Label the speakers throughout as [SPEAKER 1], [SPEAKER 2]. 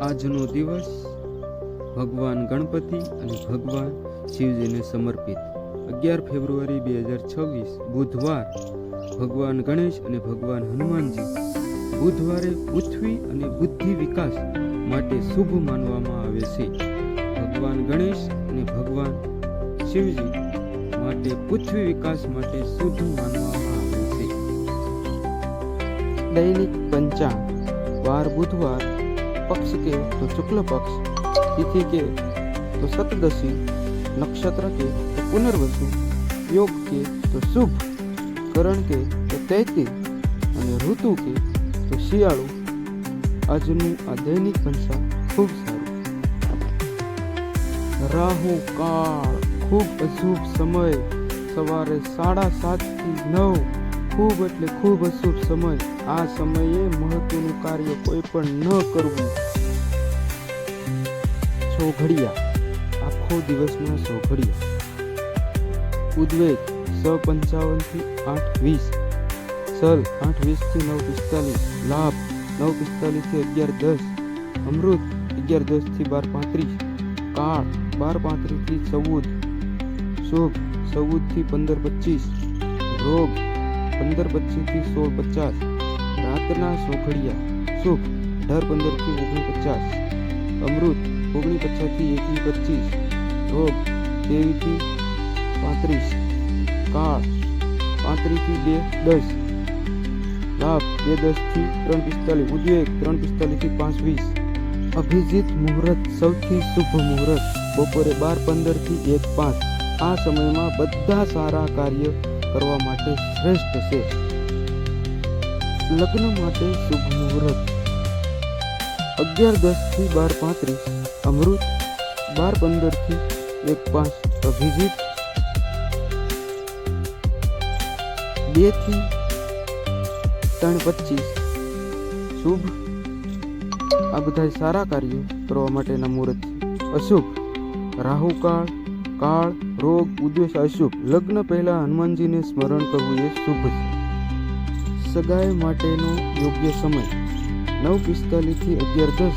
[SPEAKER 1] આજનો દિવસ ભગવાન ગણપતિ અને ભગવાન શિવજીને સમર્પિત. અગિયાર ફેબ્રુઆરી બે હજાર છવ્વીસ, બુધવાર ભગવાન ગણેશ અને ભગવાન હનુમાનજી બુધવારે પૃથ્વી અને બુદ્ધિ વિકાસ માટે શુભ માનવામાં આવે છે. ભગવાન ગણેશ અને ભગવાન શિવજી માટે પૃથ્વી વિકાસ માટે શુદ્ધ માનવામાં આવે છે. દૈનિક પંચાંગ, વાર બુધવાર પક્ષ કે તો શુક્લ પક્ષ, તિથિ કે તો સતદશી નક્ષત્ર કે તો પુનર્વસુ, યોગ કે તો શુભ, કરણ કે તો તૈતી અને ઋતુ કે તો શિયાળુ. આજનું આ દૈનિક ભંસા ખૂબ સારું. રાહુ કાળ, ખૂબ અશુભ સમય, સવારે સાડા સાતથી નવ ખૂબ એટલે ખૂબ અશુભ સમય. આ સમયે મહત્વનું કાર્ય કોઈ પણ ન કરવું. સોઘડિયા. આખો દિવસના સો ઘડિયા ઉદ્વેગ. સ પંચાવનથી આઠ વીસ. સલ આઠ વીસથી નવ પિસ્તાલીસ. લાભ. નવ પિસ્તાલીસથી અગિયાર દસ. અમૃત. અગિયાર દસથી બાર પાંત્રીસ. કાળ. બાર પાંત્રીસથી ચૌદ. શુભ. ચૌદથી પંદર પચીસ. રોગ. પંદર પચીસથી સોળ પચાસ રાતના સોઘડિયા શુભ અઢાર પંદરથી ઓગણી પચાસ અમૃત ઓગણી પચાસથી એકવી પચીસ રોગ તેવીથી પાંત્રીસ કાળ પાંત્રીસથી બે દસ લાભ બે દસથી ત્રણ પિસ્તાલીસ ઉદ્વેગ ત્રણ પિસ્તાલીસથી પાંચ વીસ અભિજીત મુહૂર્ત સૌથી શુભ મુહૂર્ત બપોરે બાર પંદરથી એક પાંચ આ સમયમાં બધા સારા કાર્ય કરવા માટે શ્રેષ્ઠ છે. લગ્ન માટે શુભ મુહૂર્ત. અગિયાર દસથી બાર પાંત્રીસ, અમૃત. બાર પંદરથી એક પાંચ, અભિજીત. બેથી ત્રણ પચીસ. શુભ. આ બધા સારા કાર્યો કરવા માટેના મુહૂર્ત અશુભ. રાહુકાળ. કાળ, રોગ, ઉદ્દેશ, અશુભ. લગ્ન પહેલા હનુમાનજીને સ્મરણ કરવું એ શુભ છે. સગાઈ માટેનો યોગ્ય સમય. નવ પિસ્તાલીસથી અગિયાર દસ.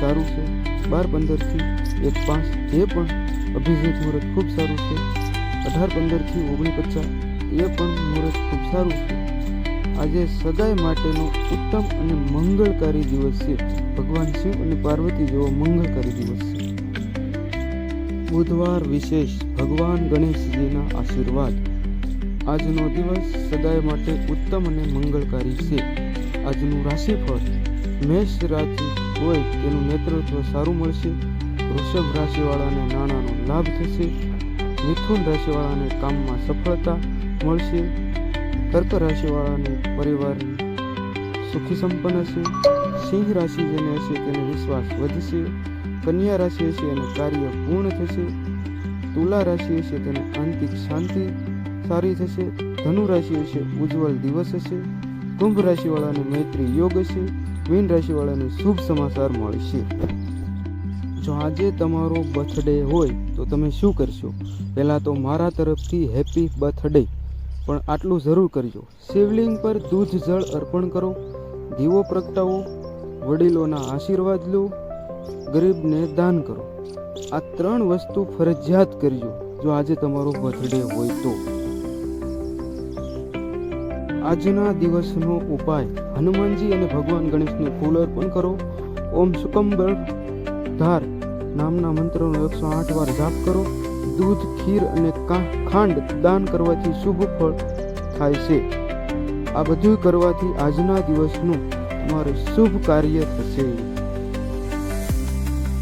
[SPEAKER 1] સારું છે. બાર પંદરથી એક પાંચ. એ પણ અભિષેક મુહૂર્ત ખૂબ સારું છે. અઢાર પંદરથી ઓગણી પચાસ એ પણ મુહૂર્ત ખૂબ સારું છે. આજે સગાઈ માટેનો ઉત્તમ અને મંગળકારી દિવસ છે. ભગવાન શિવ અને પાર્વતી જેવો મંગળકારી દિવસ છે. બુધવાર વિશેષ ભગવાન ગણેશજીના આશીર્વાદ. આજનો દિવસ સદાય માટે ઉત્તમ અને મંગળકારી છે. આજનું રાશિફળ મેષ રાશિ હોય તેનું નેતૃત્વ સારું મળશે. વૃષભ રાશિવાળાને નાણાંનો લાભ થશે. મિથુન રાશિવાળાને કામમાં સફળતા મળશે. કર્ક રાશિવાળાને પરિવારની સુખી સંપન્ન હશે. સિંહ રાશિ જેને હશે તેને વિશ્વાસ વધશે. કન્યા રાશિ હશે અને કાર્ય પૂર્ણ થશે. તુલા રાશિ હશે તેને આંતરિક શાંતિ સારી થશે. ધનુ રાશિ હશે ઉજ્જવળ દિવસ હશે. કુંભ રાશિવાળાને મૈત્રી યોગ હશે. મીન રાશિવાળાને શુભ સમાચાર મળશે. જો આજે તમારો બર્થડે હોય તો તમે શું કરશો? પહેલાં તો મારા તરફથી હેપી બર્થડે પણ આટલું જરૂર કરજો. શિવલિંગ પર દૂધ જળ અર્પણ કરો. દીવો પ્રગટાવો. વડીલોના આશીર્વાદ લો. ગરીબને દાન કરો. આ ત્રણ વસ્તુ ફરજિયાત કરજો, જો આજે તમારો બર્થડે હોય તો. આજના દિવસનો ઉપાય, હનુમાનજી અને ભગવાન ગણેશને ફૂલ અર્પણ કરો. ઓમ સુકંબર ધાર નામના મંત્રનો એકસો આઠ વાર જાપ કરો. દૂધ, ખીર અને ખાંડ દાન કરવાથી શુભ ફળ થાય છે. આ બધું કરવાથી આજના દિવસનું તમારું શુભ કાર્ય થશે.